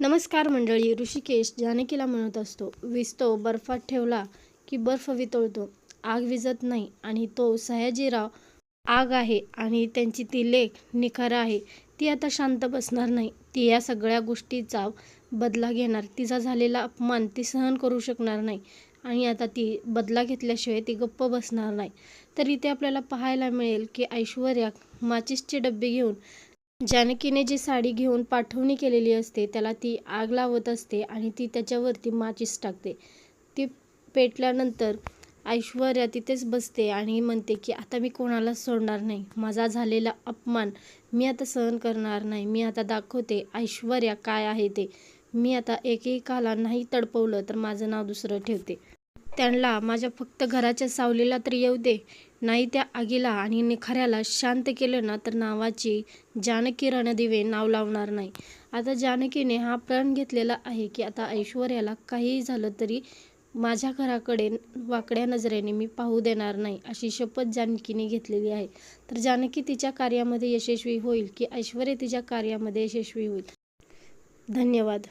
नमस्कार मंडळी ऋषिकेश जानकीला म्हणत असतो विजतो बर्फात ठेवला की बर्फ वितळतो आग विझत नाही आणि तो सयाजीराव आग आहे आणि त्यांची ती लेख निखारा आहे. ती आता शांत बसणार नाही. ती या सगळ्या गोष्टीचा बदला घेणार. तिचा झालेला अपमान ती सहन करू शकणार नाही आणि आता ती बदला घेतल्याशिवाय ती गप्प बसणार नाही. तर इथे आपल्याला पाहायला मिळेल की ऐश्वर्या माचिसचे डबे घेऊन जानकीने जी साडी घेऊन पाठवणी केलेली असते त्याला ती आग लावत असते आणि ती त्याच्यावरती माचीस टाकते. ती पेटल्यानंतर ऐश्वर्या तिथेच बसते आणि म्हणते की आता मी कोणाला सोडणार नाही. माझा झालेला अपमान मी आता सहन करणार नाही. मी आता दाखवते ऐश्वर्या काय आहे ते. मी आता एकेकाला नाही तडपवलं तर माझं नाव दुसरं ठेवते. त्यांना माझ्या फक्त घराच्या सावलीला तर येऊ दे. नाही त्या आगीला आणि निखाऱ्याला शांत केलं ना तर नावाची जानकी रणदिवे नाव लावणार नाही. आता जानकीने हा प्रण घेतलेला आहे की आता ऐश्वर्याला काहीही झालं तरी माझ्या घराकडे वाकड्या नजरेने मी पाहू देणार नाही अशी शपथ जानकीने घेतलेली आहे. तर जानकी तिच्या कार्यामध्ये यशस्वी होईल की ऐश्वर्या तिच्या कार्यामध्ये यशस्वी होईल? धन्यवाद.